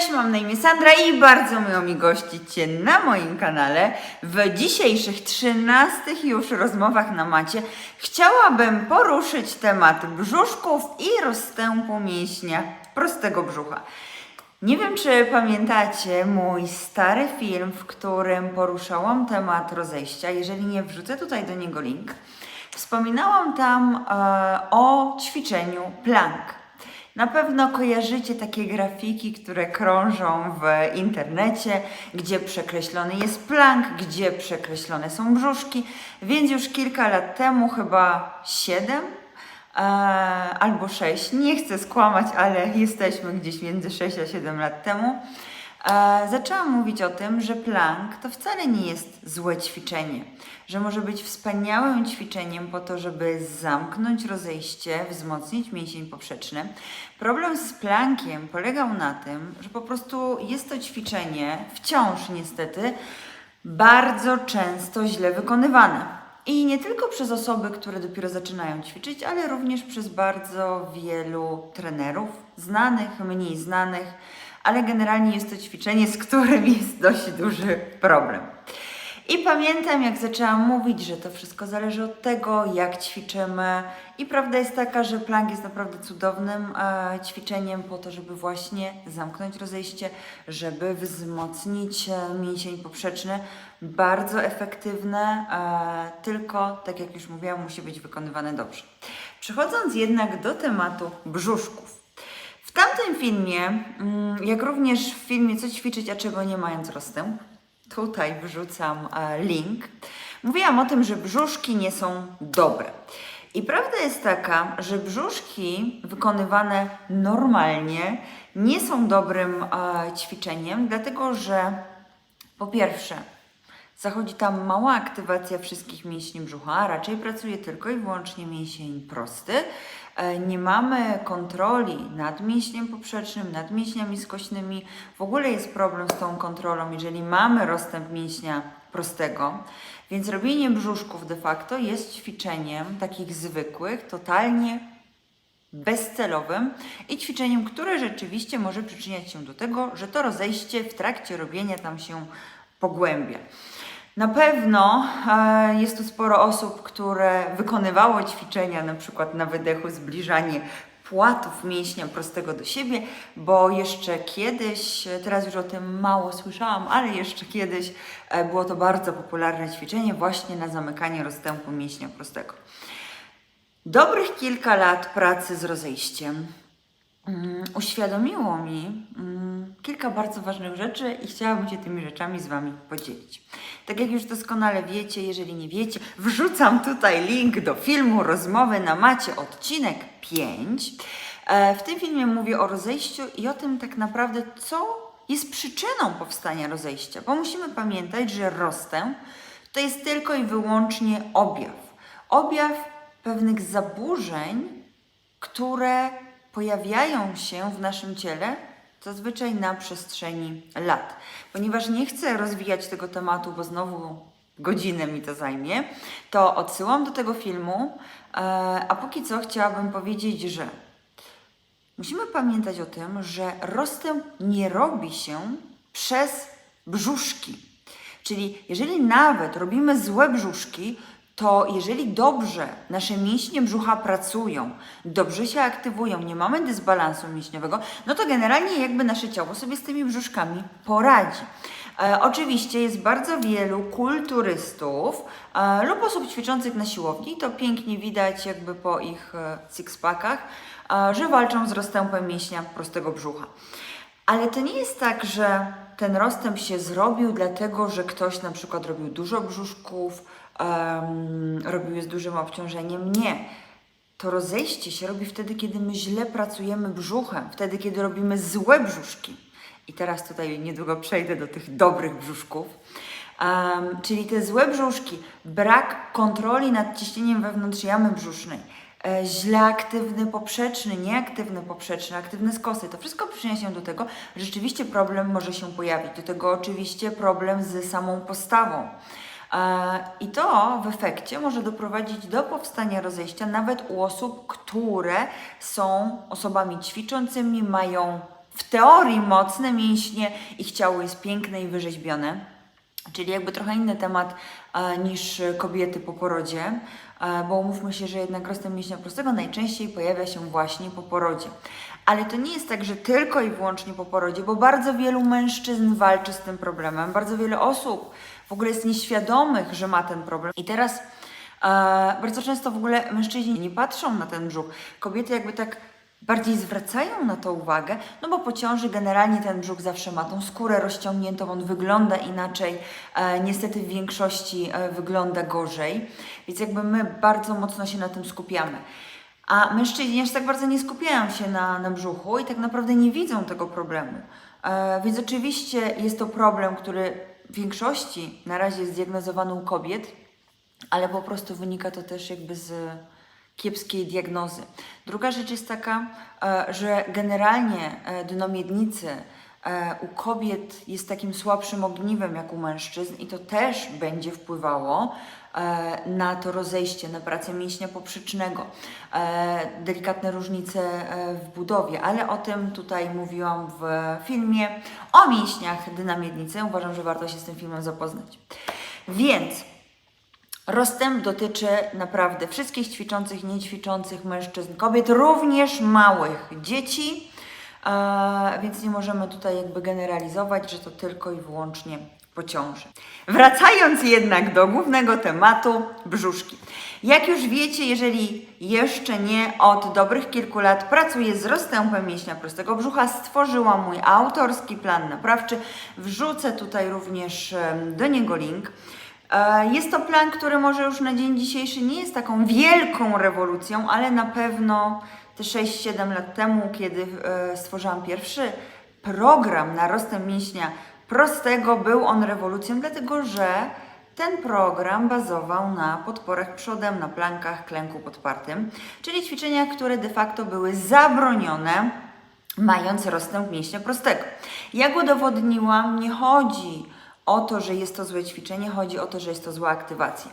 Cześć, mam na imię Sandra i bardzo miło mi gościć Cię na moim kanale. W dzisiejszych 13 już rozmowach na macie chciałabym poruszyć temat brzuszków i rozstępu mięśnia prostego brzucha. Nie wiem, czy pamiętacie mój stary film, w którym poruszałam temat rozejścia. Jeżeli nie, wrzucę tutaj do niego link. Wspominałam tam e, o ćwiczeniu plank. Na pewno kojarzycie takie grafiki, które krążą w internecie, gdzie przekreślony jest plank, gdzie przekreślone są brzuszki, więc już kilka lat temu, chyba 7 e, albo 6, nie chcę skłamać, ale jesteśmy gdzieś między 6 a 7 lat temu, e, zaczęłam mówić o tym, że plank to wcale nie jest złe ćwiczenie, że może być wspaniałym ćwiczeniem po to, żeby zamknąć rozejście, wzmocnić mięsień poprzeczny. Problem z plankiem polegał na tym, że po prostu jest to ćwiczenie, wciąż niestety, bardzo często źle wykonywane. I nie tylko przez osoby, które dopiero zaczynają ćwiczyć, ale również przez bardzo wielu trenerów, znanych, mniej znanych, ale generalnie jest to ćwiczenie, z którym jest dość duży problem. I pamiętam, jak zaczęłam mówić, że to wszystko zależy od tego, jak ćwiczymy. I prawda jest taka, że plank jest naprawdę cudownym e, ćwiczeniem po to, żeby właśnie zamknąć rozejście, żeby wzmocnić e, mięsień poprzeczny. Bardzo efektywne, e, tylko, tak jak już mówiłam, musi być wykonywane dobrze. Przechodząc jednak do tematu brzuszków. W tamtym filmie, mm, jak również w filmie Co ćwiczyć, a czego nie mając rozstęp, tutaj wrzucam e, link, mówiłam o tym, że brzuszki nie są dobre. I prawda jest taka, że brzuszki wykonywane normalnie nie są dobrym e, ćwiczeniem, dlatego że po pierwsze, zachodzi tam mała aktywacja wszystkich mięśni brzucha, a raczej pracuje tylko i wyłącznie mięsień prosty. E, Nie mamy kontroli nad mięśniem poprzecznym, nad mięśniami skośnymi. W ogóle jest problem z tą kontrolą, jeżeli mamy rozstęp mięśnia prostego. Więc robienie brzuszków de facto jest ćwiczeniem takich zwykłych, totalnie bezcelowym i ćwiczeniem, które rzeczywiście może przyczyniać się do tego, że to rozejście w trakcie robienia tam się pogłębia. Na pewno e, jest tu sporo osób, które wykonywało ćwiczenia, na przykład na wydechu zbliżanie płatów mięśnia prostego do siebie, bo jeszcze kiedyś, e, teraz już o tym mało słyszałam, ale jeszcze kiedyś e, było to bardzo popularne ćwiczenie właśnie na zamykanie rozstępu mięśnia prostego. Dobrych kilka lat pracy z rozejściem mm, uświadomiło mi mm, kilka bardzo ważnych rzeczy i chciałabym się tymi rzeczami z Wami podzielić. Tak jak już doskonale wiecie, jeżeli nie wiecie, wrzucam tutaj link do filmu Rozmowy na macie, odcinek 5. E, W tym filmie mówię o rozejściu i o tym tak naprawdę, co jest przyczyną powstania rozejścia, bo musimy pamiętać, że rozstęp to jest tylko i wyłącznie objaw. Objaw pewnych zaburzeń, które pojawiają się w naszym ciele zazwyczaj na przestrzeni lat. Ponieważ nie chcę rozwijać tego tematu, bo znowu godzinę mi to zajmie, to odsyłam do tego filmu, e, a póki co chciałabym powiedzieć, że musimy pamiętać o tym, że rozstęp nie robi się przez brzuszki. Czyli jeżeli nawet robimy złe brzuszki, to jeżeli dobrze nasze mięśnie brzucha pracują, dobrze się aktywują, nie mamy dysbalansu mięśniowego, no to generalnie jakby nasze ciało sobie z tymi brzuszkami poradzi. E, oczywiście jest bardzo wielu kulturystów e, lub osób ćwiczących na siłowni, to pięknie widać jakby po ich e, sixpackach, e, że walczą z rozstępem mięśnia prostego brzucha. Ale to nie jest tak, że ten rozstęp się zrobił dlatego, że ktoś na przykład robił dużo brzuszków, em, robił je z dużym obciążeniem. Nie. To rozejście się robi wtedy, kiedy my źle pracujemy brzuchem, wtedy, kiedy robimy złe brzuszki. I teraz tutaj niedługo przejdę do tych dobrych brzuszków. Em, czyli te złe brzuszki, brak kontroli nad ciśnieniem wewnątrz jamy brzusznej, e, źle aktywny poprzeczny, nieaktywny poprzeczny, aktywne skosy. To wszystko przyczynia się do tego, że rzeczywiście problem może się pojawić. Do tego oczywiście problem z samą postawą. E, I to w efekcie może doprowadzić do powstania rozejścia nawet u osób, które są osobami ćwiczącymi, mają w teorii mocne mięśnie, ich ciało jest piękne i wyrzeźbione. Czyli jakby trochę inny temat e, niż kobiety po porodzie, e, bo umówmy się, że jednak roztem mięśnia prostego najczęściej pojawia się właśnie po porodzie. Ale to nie jest tak, że tylko i wyłącznie po porodzie, bo bardzo wielu mężczyzn walczy z tym problemem, bardzo wiele osób w ogóle jest nieświadomych, że ma ten problem. I teraz e, bardzo często w ogóle mężczyźni nie patrzą na ten brzuch. Kobiety jakby tak bardziej zwracają na to uwagę, no bo po ciąży generalnie ten brzuch zawsze ma tą skórę rozciągniętą, on wygląda inaczej, e, niestety w większości e, wygląda gorzej, więc jakby my bardzo mocno się na tym skupiamy. A mężczyźni aż tak bardzo nie skupiają się na, na brzuchu i tak naprawdę nie widzą tego problemu. E, więc oczywiście jest to problem, który w większości na razie jest zdiagnozowany u kobiet, ale po prostu wynika to też jakby z kiepskiej diagnozy. Druga rzecz jest taka, e, że generalnie e, dno miednicy u kobiet jest takim słabszym ogniwem jak u mężczyzn i to też będzie wpływało e, na to rozejście, na pracę mięśnia poprzecznego, e, delikatne różnice e, w budowie, ale o tym tutaj mówiłam w filmie o mięśniach dna miednicy. Uważam, że warto się z tym filmem zapoznać. Więc Rozstęp dotyczy naprawdę wszystkich ćwiczących, niećwiczących mężczyzn, kobiet, również małych dzieci, e, więc nie możemy tutaj jakby generalizować, że to tylko i wyłącznie po ciąży. Wracając jednak do głównego tematu, brzuszki. Jak już wiecie, jeżeli jeszcze nie od dobrych kilku lat pracuję z rozstępem mięśnia prostego brzucha, stworzyłam mój autorski plan naprawczy. Wrzucę tutaj również do niego link. E, Jest to plan, który może już na dzień dzisiejszy nie jest taką wielką rewolucją, ale na pewno te 6-7 lat temu, kiedy e, stworzyłam pierwszy program na rozstęp mięśnia prostego, był on rewolucją, dlatego że ten program bazował na podporach przodem, na plankach, klęku podpartym, czyli ćwiczeniach, które de facto były zabronione mając rozstęp mięśnia prostego. Jak udowodniłam, nie chodzi o to, że jest to złe ćwiczenie, chodzi o to, że jest to zła aktywacja.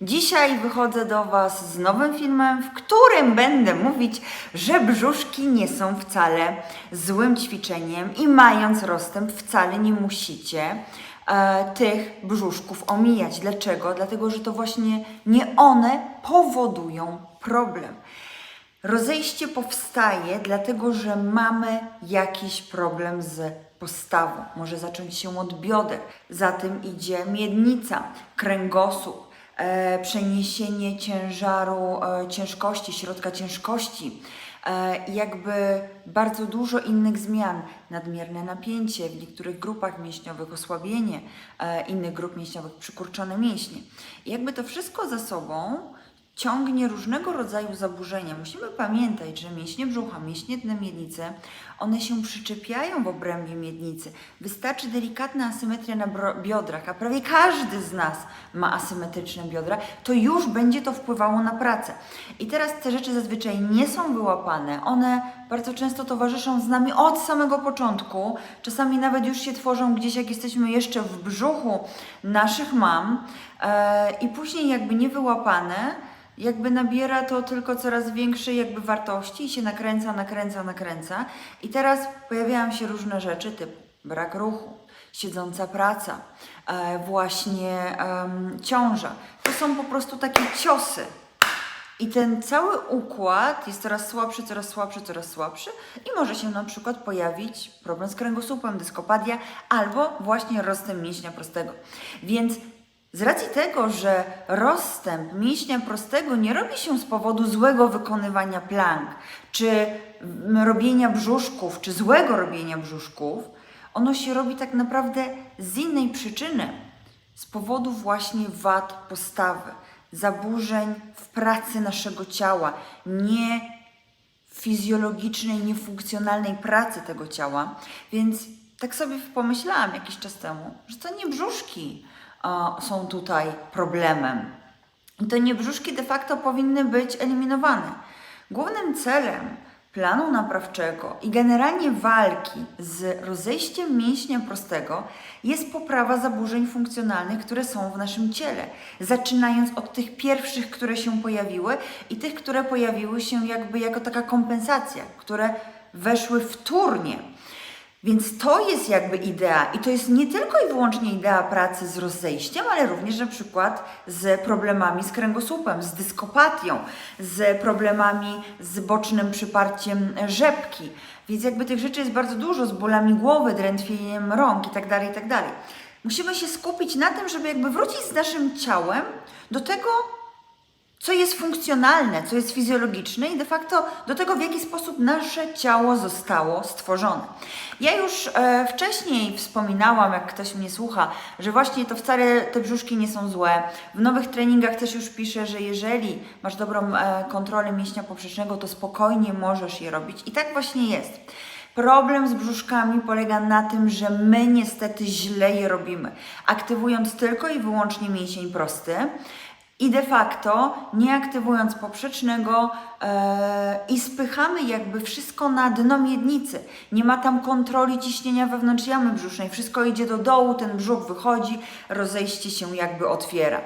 Dzisiaj wychodzę do Was z nowym filmem, w którym będę mówić, że brzuszki nie są wcale złym ćwiczeniem i mając rozstęp wcale nie musicie e, tych brzuszków omijać. Dlaczego? Dlatego, że to właśnie nie one powodują problem. Rozejście powstaje dlatego, że mamy jakiś problem z postawą. Może zacząć się od bioder, za tym idzie miednica, kręgosłup, przeniesienie ciężaru, e, ciężkości, środka ciężkości. E, jakby bardzo dużo innych zmian, nadmierne napięcie w niektórych grupach mięśniowych, osłabienie e, innych grup mięśniowych, przykurczone mięśnie. Jakby to wszystko za sobą ciągnie różnego rodzaju zaburzenia. Musimy pamiętać, że mięśnie brzucha, mięśnie dna miednicy, one się przyczepiają w obrębie miednicy. Wystarczy delikatna asymetria na biodrach, a prawie każdy z nas ma asymetryczne biodra, to już będzie to wpływało na pracę. I teraz te rzeczy zazwyczaj nie są wyłapane. One bardzo często towarzyszą z nami od samego początku. Czasami nawet już się tworzą gdzieś, jak jesteśmy jeszcze w brzuchu naszych mam e, i później jakby niewyłapane jakby nabiera to tylko coraz większej jakby wartości i się nakręca, nakręca, nakręca. I teraz pojawiają się różne rzeczy typu brak ruchu, siedząca praca, e, właśnie ciąża. To są po prostu takie ciosy. I ten cały układ jest coraz słabszy, coraz słabszy, coraz słabszy i może się na przykład pojawić problem z kręgosłupem, dyskopadia albo właśnie rozstęp mięśnia prostego. Więc z racji tego, że rozstęp mięśnia prostego nie robi się z powodu złego wykonywania plank, czy robienia brzuszków, czy złego robienia brzuszków, ono się robi tak naprawdę z innej przyczyny, z powodu właśnie wad postawy, zaburzeń w pracy naszego ciała, nie fizjologicznej, niefunkcjonalnej pracy tego ciała. Więc tak sobie pomyślałam jakiś czas temu, że to nie brzuszki są tutaj problemem. I to nie brzuszki de facto powinny być eliminowane. Głównym celem planu naprawczego i generalnie walki z rozejściem mięśnia prostego jest poprawa zaburzeń funkcjonalnych, które są w naszym ciele. Zaczynając od tych pierwszych, które się pojawiły i tych, które pojawiły się jakby jako taka kompensacja, które weszły wtórnie. Więc to jest jakby idea i to jest nie tylko i wyłącznie idea pracy z rozejściem, ale również na przykład z problemami z kręgosłupem, z dyskopatią, z problemami z bocznym przyparciem rzepki. Więc jakby tych rzeczy jest bardzo dużo, z bólami głowy, drętwieniem rąk itd., itd. Musimy się skupić na tym, żeby jakby wrócić z naszym ciałem do tego, co jest funkcjonalne, co jest fizjologiczne i de facto do tego, w jaki sposób nasze ciało zostało stworzone. Ja już e, wcześniej wspominałam, jak ktoś mnie słucha, że właśnie to wcale te brzuszki nie są złe. W nowych treningach też już piszę, że jeżeli masz dobrą e, kontrolę mięśnia poprzecznego, to spokojnie możesz je robić. I tak właśnie jest. Problem z brzuszkami polega na tym, że my niestety źle je robimy, aktywując tylko i wyłącznie mięsień prosty i de facto nie aktywując poprzecznego e, i spychamy jakby wszystko na dno miednicy. Nie ma tam kontroli ciśnienia wewnątrz jamy brzusznej. Wszystko idzie do dołu, ten brzuch wychodzi, rozejście się jakby otwiera.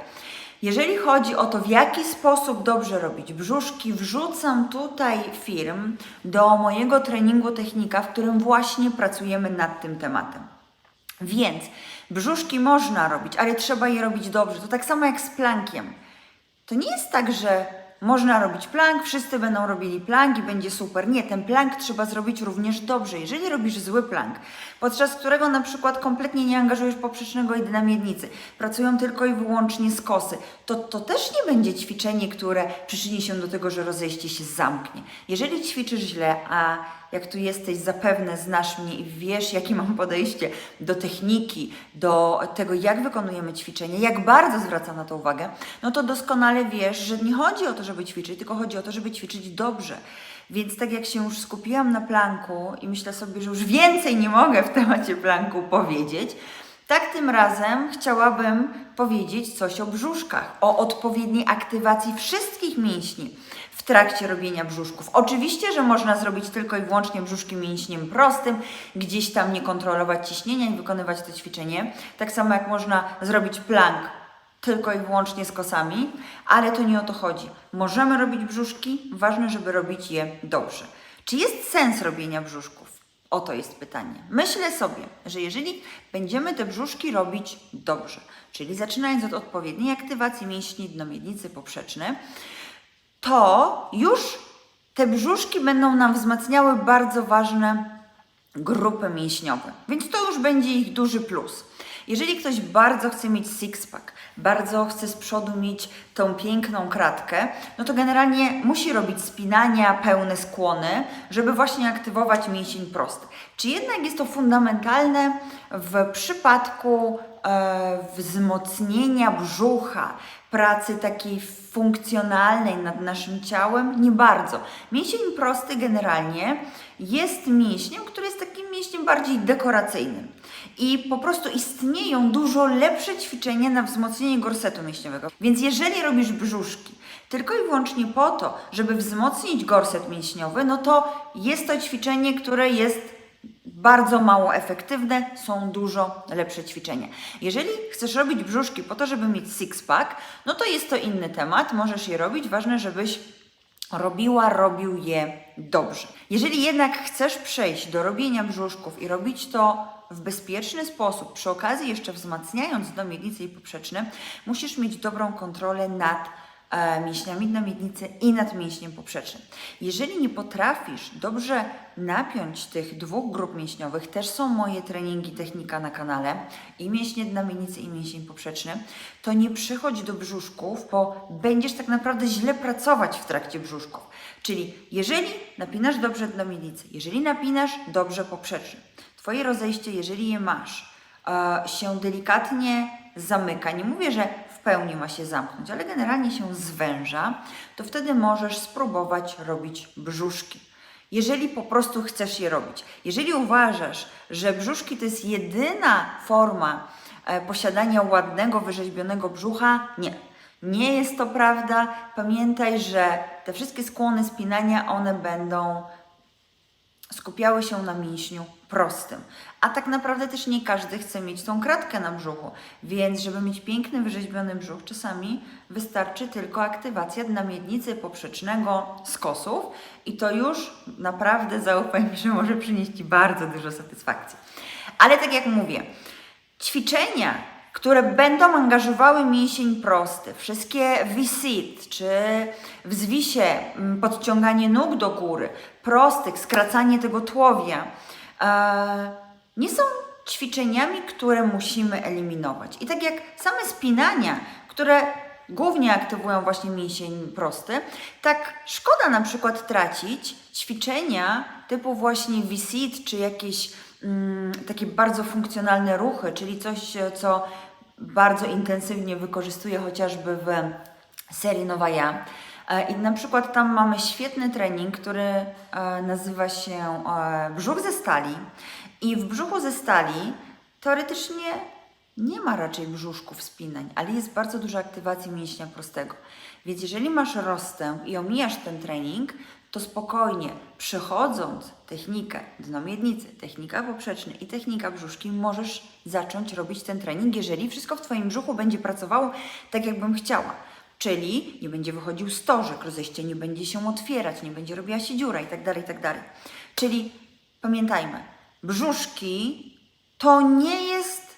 Jeżeli chodzi o to, w jaki sposób dobrze robić brzuszki, wrzucam tutaj film do mojego treningu technika, w którym właśnie pracujemy nad tym tematem. Więc brzuszki można robić, ale trzeba je robić dobrze. To tak samo jak z plankiem. To nie jest tak, że można robić plank, wszyscy będą robili plank i będzie super. Nie, ten plank trzeba zrobić również dobrze. Jeżeli robisz zły plank, podczas którego na przykład kompletnie nie angażujesz poprzecznego i na miednicy, pracują tylko i wyłącznie skosy, to to też nie będzie ćwiczenie, które przyczyni się do tego, że rozejście się zamknie. Jeżeli ćwiczysz źle, a jak tu jesteś, zapewne znasz mnie i wiesz, jakie mam podejście do techniki, do tego, jak wykonujemy ćwiczenie, jak bardzo zwracam na to uwagę, no to doskonale wiesz, że nie chodzi o to, żeby ćwiczyć, tylko chodzi o to, żeby ćwiczyć dobrze. Więc tak jak się już skupiłam na planku i myślę sobie, że już więcej nie mogę w temacie planku powiedzieć, tak tym razem chciałabym powiedzieć coś o brzuszkach, o odpowiedniej aktywacji wszystkich mięśni trakcie robienia brzuszków. Oczywiście, że można zrobić tylko i wyłącznie brzuszki mięśniem prostym, gdzieś tam nie kontrolować ciśnienia i wykonywać to ćwiczenie. Tak samo jak można zrobić plank tylko i wyłącznie z kosami, ale to nie o to chodzi. Możemy robić brzuszki, ważne, żeby robić je dobrze. Czy jest sens robienia brzuszków? Oto jest pytanie. Myślę sobie, że jeżeli będziemy te brzuszki robić dobrze, czyli zaczynając od odpowiedniej aktywacji mięśni dnomiednicy poprzeczne, to już te brzuszki będą nam wzmacniały bardzo ważne grupy mięśniowe. Więc to już będzie ich duży plus. Jeżeli ktoś bardzo chce mieć six-pack, bardzo chce z przodu mieć tą piękną kratkę, no to generalnie musi robić spinania, pełne skłony, żeby właśnie aktywować mięsień prosty. Czy jednak jest to fundamentalne w przypadku wzmocnienia brzucha, pracy takiej funkcjonalnej nad naszym ciałem? Nie bardzo. Mięsień prosty generalnie jest mięśniem, który jest takim mięśniem bardziej dekoracyjnym. I po prostu istnieją dużo lepsze ćwiczenia na wzmocnienie gorsetu mięśniowego. Więc jeżeli robisz brzuszki tylko i wyłącznie po to, żeby wzmocnić gorset mięśniowy, no to jest to ćwiczenie, które jest bardzo mało efektywne, są dużo lepsze ćwiczenia. Jeżeli chcesz robić brzuszki po to, żeby mieć six-pack, no to jest to inny temat, możesz je robić, ważne, żebyś robiła, robił je dobrze. Jeżeli jednak chcesz przejść do robienia brzuszków i robić to w bezpieczny sposób, przy okazji jeszcze wzmacniając do miednicy i poprzeczne, musisz mieć dobrą kontrolę nad mięśniami dna miednicy i nad mięśniem poprzecznym. Jeżeli nie potrafisz dobrze napiąć tych dwóch grup mięśniowych, też są moje treningi technika na kanale i mięśnie dna miednicy i mięsień poprzeczny, to nie przychodź do brzuszków, bo będziesz tak naprawdę źle pracować w trakcie brzuszków. Czyli jeżeli napinasz dobrze dno miednicy, jeżeli napinasz dobrze poprzeczny, Twoje rozejście, jeżeli je masz, e, się delikatnie zamyka, nie mówię, że pełni ma się zamknąć, ale generalnie się zwęża, to wtedy możesz spróbować robić brzuszki. Jeżeli po prostu chcesz je robić. Jeżeli uważasz, że brzuszki to jest jedyna forma e, posiadania ładnego, wyrzeźbionego brzucha, nie. Nie jest to prawda. Pamiętaj, że te wszystkie skłony spinania, one będą skupiały się na mięśniu prostym. A tak naprawdę też nie każdy chce mieć tą kratkę na brzuchu, więc żeby mieć piękny, wyrzeźbiony brzuch, czasami wystarczy tylko aktywacja dna miednicy poprzecznego skosów i to już naprawdę zaufaj mi, że może przynieść Ci bardzo dużo satysfakcji. Ale tak jak mówię, ćwiczenia, które będą angażowały mięsień prosty, wszystkie wisit, czy w zwisie mm, podciąganie nóg do góry, prostych, skracanie tego tułowia, e, nie są ćwiczeniami, które musimy eliminować. I tak jak same spinania, które głównie aktywują właśnie mięsień prosty, tak szkoda na przykład tracić ćwiczenia typu właśnie visit, czy jakieś mm, takie bardzo funkcjonalne ruchy, czyli coś, e, co bardzo intensywnie wykorzystuję chociażby w serii Nowa Ja. E, I na przykład tam mamy świetny trening, który e, nazywa się e, brzuch ze stali. I w brzuchu ze stali teoretycznie nie ma raczej brzuszków spinań, ale jest bardzo duża aktywacja mięśnia prostego. Więc jeżeli masz rozstęp i omijasz ten trening, to spokojnie, przechodząc technikę dno miednicy, technika poprzeczny i technika brzuszki, możesz zacząć robić ten trening, jeżeli wszystko w Twoim brzuchu będzie pracowało tak, jakbym chciała. Czyli nie będzie wychodził stożek, rozejście nie będzie się otwierać, nie będzie robiła się dziura itd., itd. Czyli pamiętajmy, brzuszki to nie jest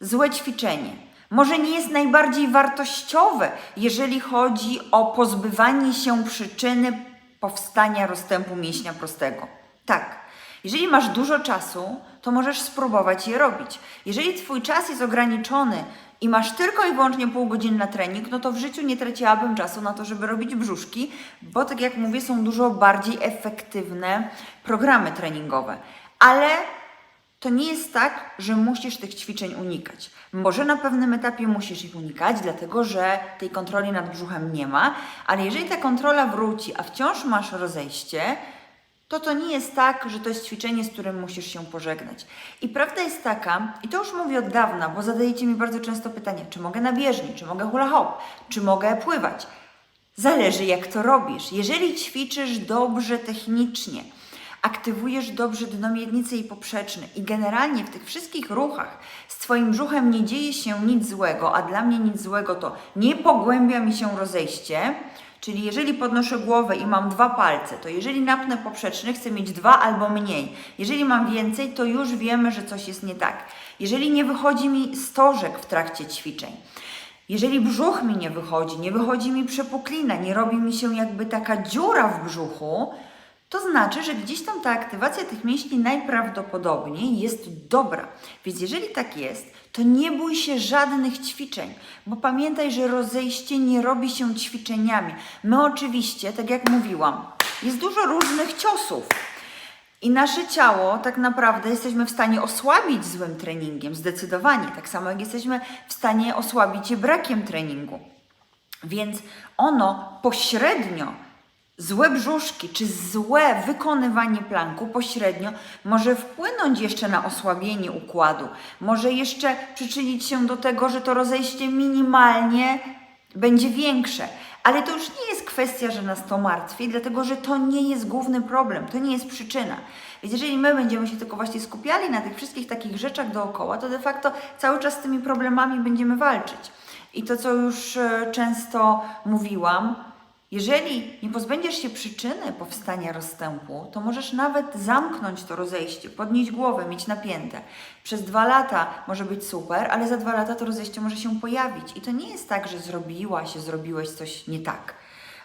złe ćwiczenie. Może nie jest najbardziej wartościowe, jeżeli chodzi o pozbywanie się przyczyny powstania rozstępu mięśnia prostego. Tak, jeżeli masz dużo czasu, to możesz spróbować je robić. Jeżeli Twój czas jest ograniczony i masz tylko i wyłącznie pół godziny na trening, no to w życiu nie traciłabym czasu na to, żeby robić brzuszki, bo tak jak mówię, są dużo bardziej efektywne programy treningowe. Ale to nie jest tak, że musisz tych ćwiczeń unikać. Może na pewnym etapie musisz ich unikać, dlatego że tej kontroli nad brzuchem nie ma, ale jeżeli ta kontrola wróci, a wciąż masz rozejście, to to nie jest tak, że to jest ćwiczenie, z którym musisz się pożegnać. I prawda jest taka, i to już mówię od dawna, bo zadajecie mi bardzo często pytanie, czy mogę na bieżni, czy mogę hula hop, czy mogę pływać. Zależy jak to robisz. Jeżeli ćwiczysz dobrze technicznie, aktywujesz dobrze dno miednicy i poprzeczny i generalnie w tych wszystkich ruchach z Twoim brzuchem nie dzieje się nic złego, a dla mnie nic złego to nie pogłębia mi się rozejście, czyli jeżeli podnoszę głowę i mam dwa palce, to jeżeli napnę poprzeczny, chcę mieć dwa albo mniej. Jeżeli mam więcej, to już wiemy, że coś jest nie tak. Jeżeli nie wychodzi mi stożek w trakcie ćwiczeń, jeżeli brzuch mi nie wychodzi, nie wychodzi mi przepuklina, nie robi mi się jakby taka dziura w brzuchu, to znaczy, że gdzieś tam ta aktywacja tych mięśni najprawdopodobniej jest dobra. Więc jeżeli tak jest, to nie bój się żadnych ćwiczeń, bo pamiętaj, że rozejście nie robi się ćwiczeniami. My oczywiście, tak jak mówiłam, jest dużo różnych ciosów. I nasze ciało tak naprawdę jesteśmy w stanie osłabić złym treningiem, zdecydowanie. Tak samo jak jesteśmy w stanie osłabić je brakiem treningu. Więc ono pośrednio złe brzuszki czy złe wykonywanie planku pośrednio może wpłynąć jeszcze na osłabienie układu, może jeszcze przyczynić się do tego, że to rozejście minimalnie będzie większe. Ale to już nie jest kwestia, że nas to martwi, dlatego że to nie jest główny problem, to nie jest przyczyna. Więc jeżeli my będziemy się tylko właśnie skupiali na tych wszystkich takich rzeczach dookoła, to de facto cały czas z tymi problemami będziemy walczyć. I to, co już e, często mówiłam, jeżeli nie pozbędziesz się przyczyny powstania rozstępu, to możesz nawet zamknąć to rozejście, podnieść głowę, mieć napięte. Przez dwa lata może być super, ale za dwa lata to rozejście może się pojawić. I to nie jest tak, że zrobiła się, zrobiłeś coś nie tak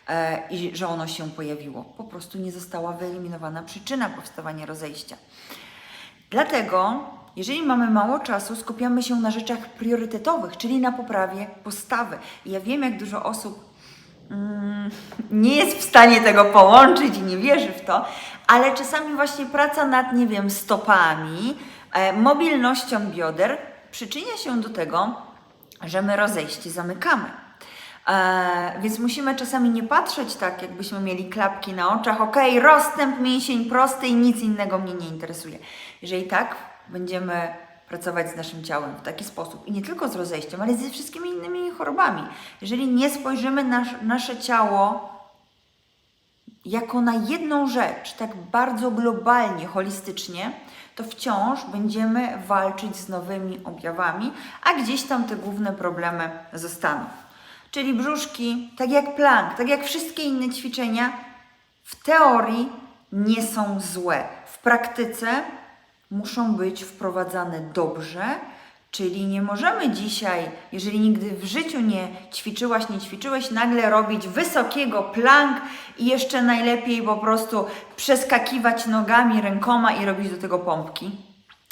e, i że ono się pojawiło. Po prostu nie została wyeliminowana przyczyna powstawania rozejścia. Dlatego, jeżeli mamy mało czasu, skupiamy się na rzeczach priorytetowych, czyli na poprawie postawy. I ja wiem, jak dużo osób nie jest w stanie tego połączyć i nie wierzy w to, ale czasami właśnie praca nad, nie wiem, stopami, e, mobilnością bioder przyczynia się do tego, że my rozejście zamykamy. E, więc musimy czasami nie patrzeć tak, jakbyśmy mieli klapki na oczach. Ok, rozstęp, mięsień prosty i nic innego mnie nie interesuje. Jeżeli tak, będziemy pracować z naszym ciałem w taki sposób i nie tylko z rozejściem, ale ze wszystkimi innymi chorobami. Jeżeli nie spojrzymy na nasze ciało jako na jedną rzecz, tak bardzo globalnie, holistycznie, to wciąż będziemy walczyć z nowymi objawami, a gdzieś tam te główne problemy zostaną. Czyli brzuszki, tak jak plank, tak jak wszystkie inne ćwiczenia, w teorii nie są złe. W praktyce muszą być wprowadzane dobrze, czyli nie możemy dzisiaj, jeżeli nigdy w życiu nie ćwiczyłaś, nie ćwiczyłeś, nagle robić wysokiego plank i jeszcze najlepiej po prostu przeskakiwać nogami, rękoma i robić do tego pompki.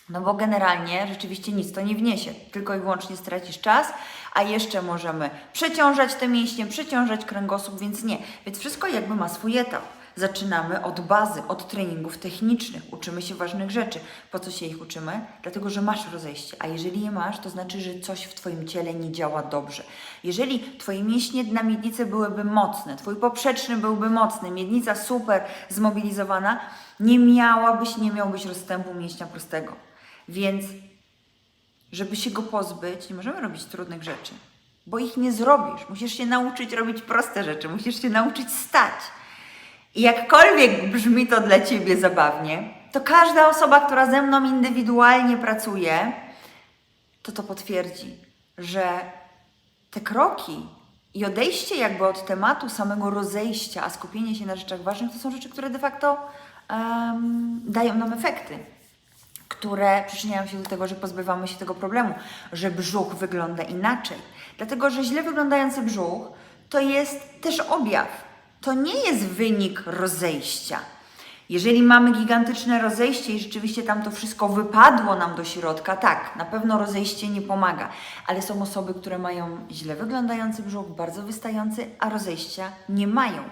No bo generalnie rzeczywiście nic to nie wniesie, tylko i wyłącznie stracisz czas, a jeszcze możemy przeciążać te mięśnie, przeciążać kręgosłup, więc nie. Więc wszystko jakby ma swój etap. Zaczynamy od bazy, od treningów technicznych, uczymy się ważnych rzeczy. Po co się ich uczymy? Dlatego, że masz rozejście, a jeżeli je masz, to znaczy, że coś w Twoim ciele nie działa dobrze. Jeżeli Twoje mięśnie na miednicy byłyby mocne, Twój poprzeczny byłby mocny, miednica super zmobilizowana, nie miałabyś, nie miałbyś rozstępu mięśnia prostego. Więc żeby się go pozbyć, nie możemy robić trudnych rzeczy, bo ich nie zrobisz. Musisz się nauczyć robić proste rzeczy, musisz się nauczyć stać. I jakkolwiek brzmi to dla ciebie zabawnie, to każda osoba, która ze mną indywidualnie pracuje, to to potwierdzi, że te kroki i odejście jakby od tematu samego rozejścia, a skupienie się na rzeczach ważnych, to są rzeczy, które de facto em, dają nam efekty które przyczyniają się do tego, że pozbywamy się tego problemu, że brzuch wygląda inaczej. Dlatego, że źle wyglądający brzuch to jest też objaw. To nie jest wynik rozejścia. Jeżeli mamy gigantyczne rozejście i rzeczywiście tam to wszystko wypadło nam do środka, tak, na pewno rozejście nie pomaga, ale są osoby, które mają źle wyglądający brzuch, bardzo wystający, a rozejścia nie mają.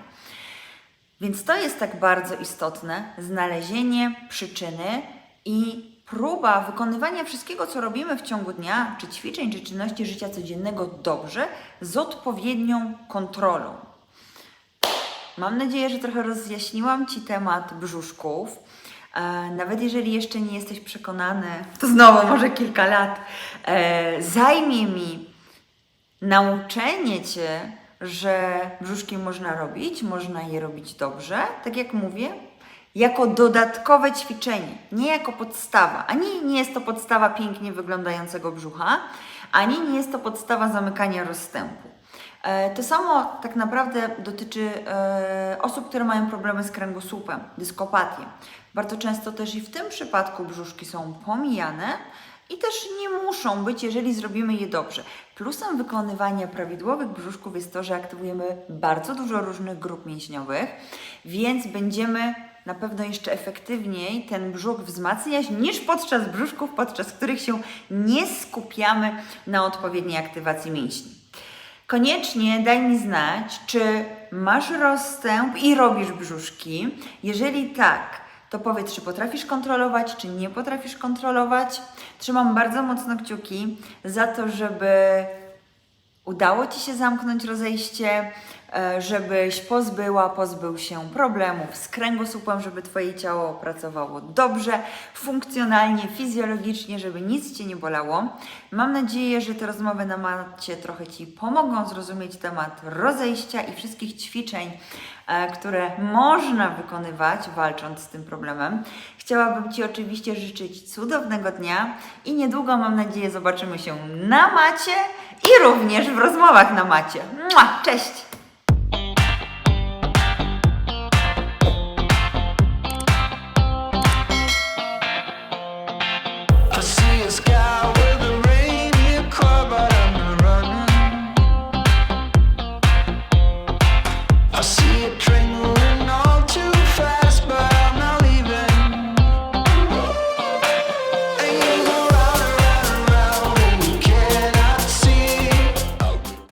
Więc to jest tak bardzo istotne, znalezienie przyczyny i próba wykonywania wszystkiego, co robimy w ciągu dnia, czy ćwiczeń, czy czynności życia codziennego dobrze, z odpowiednią kontrolą. Mam nadzieję, że trochę rozjaśniłam Ci temat brzuszków. E, Nawet jeżeli jeszcze nie jesteś przekonany, to znowu może kilka lat, e, zajmie mi nauczenie Cię, że brzuszki można robić, można je robić dobrze, tak jak mówię, jako dodatkowe ćwiczenie, nie jako podstawa. Ani nie jest to podstawa pięknie wyglądającego brzucha, ani nie jest to podstawa zamykania rozstępu. E, To samo tak naprawdę dotyczy e, osób, które mają problemy z kręgosłupem, dyskopatię. Bardzo często też i w tym przypadku brzuszki są pomijane i też nie muszą być, jeżeli zrobimy je dobrze. Plusem wykonywania prawidłowych brzuszków jest to, że aktywujemy bardzo dużo różnych grup mięśniowych, więc będziemy na pewno jeszcze efektywniej ten brzuch wzmacniać niż podczas brzuszków, podczas których się nie skupiamy na odpowiedniej aktywacji mięśni. Koniecznie daj mi znać, czy masz rozstęp i robisz brzuszki. Jeżeli tak, to powiedz, czy potrafisz kontrolować, czy nie potrafisz kontrolować. Trzymam bardzo mocno kciuki za to, żeby udało Ci się zamknąć rozejście, żebyś pozbyła, pozbył się problemów z kręgosłupem, żeby Twoje ciało pracowało dobrze, funkcjonalnie, fizjologicznie, żeby nic Cię nie bolało. Mam nadzieję, że te rozmowy na macie trochę Ci pomogą zrozumieć temat rozejścia i wszystkich ćwiczeń, e, które można wykonywać walcząc z tym problemem. Chciałabym Ci oczywiście życzyć cudownego dnia i niedługo, mam nadzieję, zobaczymy się na macie i również w rozmowach na macie. Mua, Cześć!